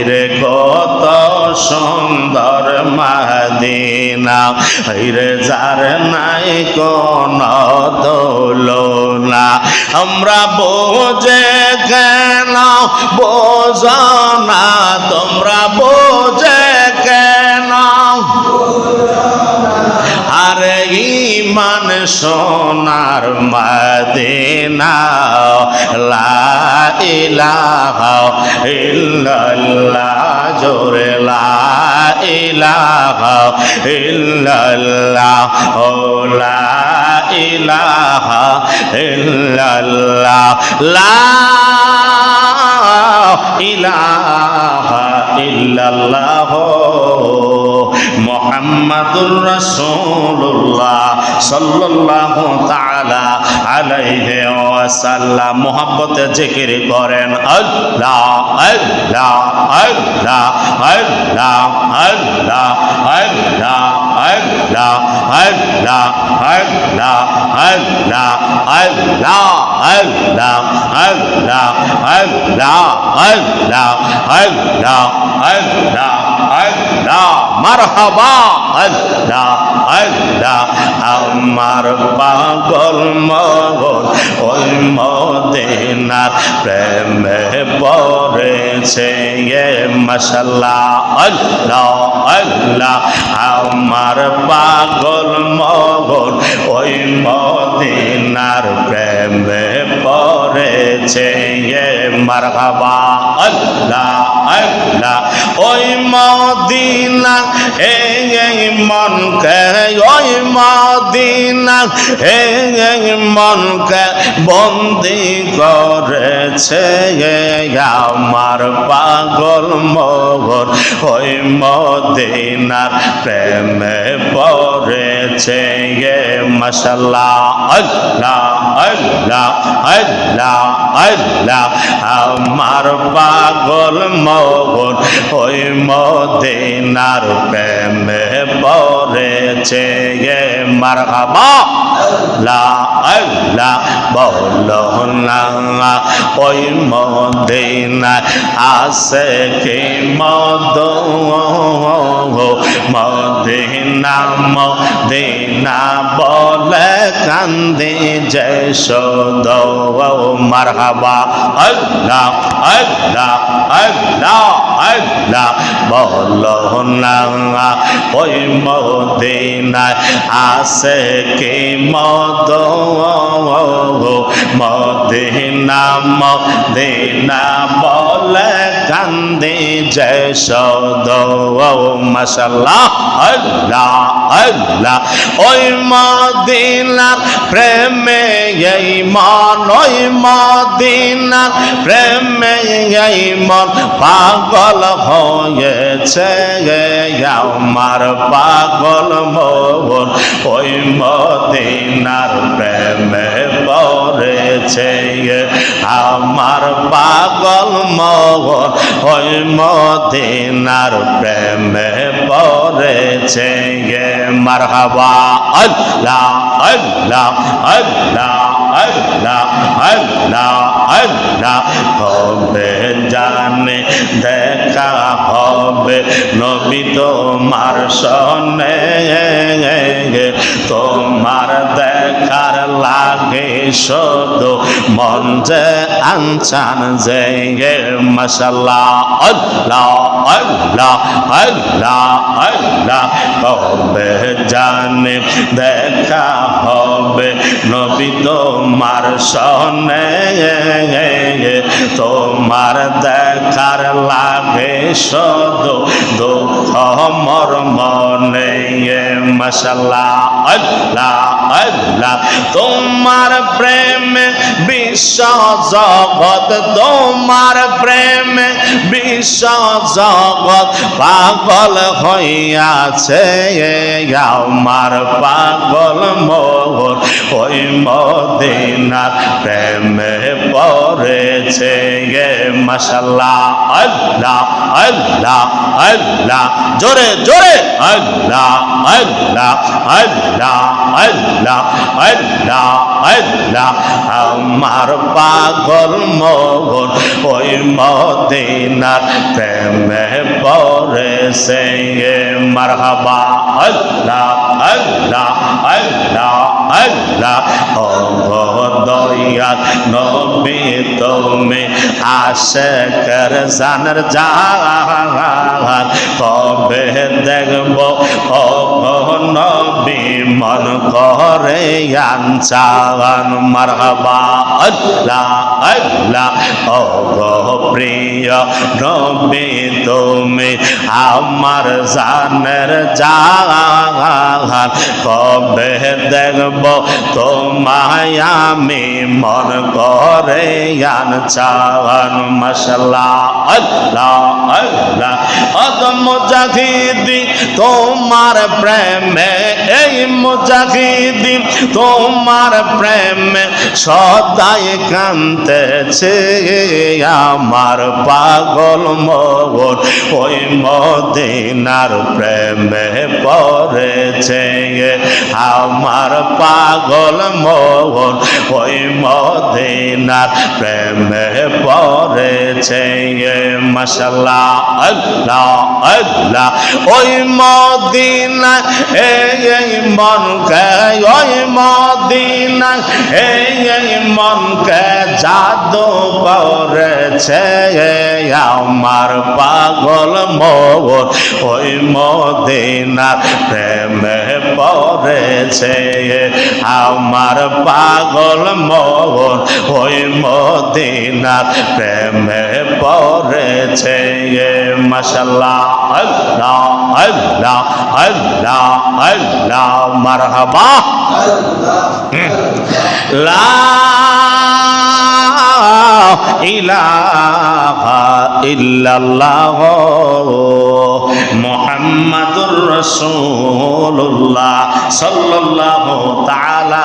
হাইরে কত সুন্দর মাদিনা হাইরে যার নাই কোন দোলনা। আমরা বোঝে কেন বোঝ না, তোমরা বোঝে ইমান সোনার মদিনা, লা ইলাহা ইল্লাল্লাহ, জোরে লা ইলাহা ইল্লাল্লাহ, ও লা ইলাহা ইল্লাল্লাহ, লা ইলাহা ইল্লাল্লাহ মোহাম্মদুর রাসূলুল্লাহ সাল্লাল্লাহু তাআলা আলাইহি ওয়াসাল্লাম মোহাব্বতে জিকির করেন আল্লাহ আল্লাহ আল্লাহ আল্লাহ আল্লাহ আল্লাহ আল্লাহ আল্লাহ আল্লাহ আল্লাহ আল্লাহ আল্লাহ আল্লাহ আল্লাহ আল্লাহ আল্লাহ আল্লাহ আমার পাগল মগন ওই মদিনার প্রেমে পড়েছে এ মশাল্লাহ, আল্লাহ আমার পাগল মগন ওই মদিনার প্রেমে পড়েছে এ মারহাবা, আল্লাহ ওই মদিনা এই মনকে ওই মদিনা এই মনকে বন্দি করেছে আমার পাগল মগর ওই মদিনার প্রেমে পড়েছে গে মশাল্লাহ আল্লাহ আল্লাহ আল্লাহ আল্লাহ। আমার পাগল মগন ওই মদিনার প্রেমে পড়েছে গে। মারহাবা। লা আল্লাহ বলো না ওই মদিনা আছে কি মদ মদিনা মদিনা বলে কান্দি যে সদ মারহাবা। আল্লাহ আল্লাহ আল্লাহ আল্লাহ বলো না ওই মদিনায় আছে কি মদ মদিনা মদিনা বলে কান্দি যে সদ। মশাল্লাহ আল্লাহ আল্লাহ। ওই মদিনার প্রেমে এই মন, ওই মদিনার প্রেমে এই মন পাগল হয়েছে। আমার পাগল মন ওই মদিনার প্রেমে পড়েছে আমার পাগল মন ওই মদিনার প্রেমে পড়েছে গে মারহাবা, আল্লাহ আল্লাহ আল্লাহ আল্লাহ আল্লাহ আল্লাহ। হবে জানে, দেখা হবে নবী তোমার সনে। শুধু মন যে আনচান যে মশাল্লাহ আল্লাহ আল্লাহ আল্লাহ আল্লাহ। হবে, জানে, দেখা হবে। নবী তোমার সনে তোমার দেখার লাগে শুধু দুঃখ, মর, মনে। মশাল্লাহ আল্লাহ আল্লাহ। তোমার প্রেম বিশ্ব জগৎ, তোমার প্রেম বিশ্ব জগৎ পাগল হইয়াছে আমার পাগল মোহর, ওই মদিনার প্রেমে পড়েছে গে, মশাল্লাহ, আল্লাহ আল্লাহ আল্লাহ, জোরে জোরে আল্লাহ আল্লাহ আল্লাহ আল্লাহ আল্লাহ আমার পাগল মগন ওই মদিনার প্রেমে পড়েছে। মারহাবা, আল্লাহ আল্লাহ আল্লাহ আল্লাহ। দয়াল জানার জাহান কবে দেখব? ও নবী, মন করে আনসান মারহাবা প্রিয় নবী, তুমি আমার জানের জাহান কবে দেখব তোমায় আমি মন করে আনসান মশলা আল্লাহ আল্লাহ। অদম জাহিদি তোমার প্রেমে, এই মুজাহিদি তোমার প্রেমে সদাই কান্তেছে আমার পাগল মগন ওই মদিনার প্রেমে পড়েছে আমার পাগল মগন ওই মদিনার প্রেমে পড়েছে মশলা আল্লাহ আল্লাহ। ওই মদিনা এই এই মনকে ওই মদিনা মনকে জাদু করেছে আমার পাগল মোর। ওই মদিনার প্রেমে পড়েছে আমার পাগল মোর। ওই মদিনার প্রেমে পড়েছে আল্লাহ আল্লাহ আল্লাহ আল্লাহ মারহাবা। লা ইলাহা ইল্লাল্লাহ মুহাম্মাদুর রাসূলুল্লাহ সাল্লাল্লাহু তাআলা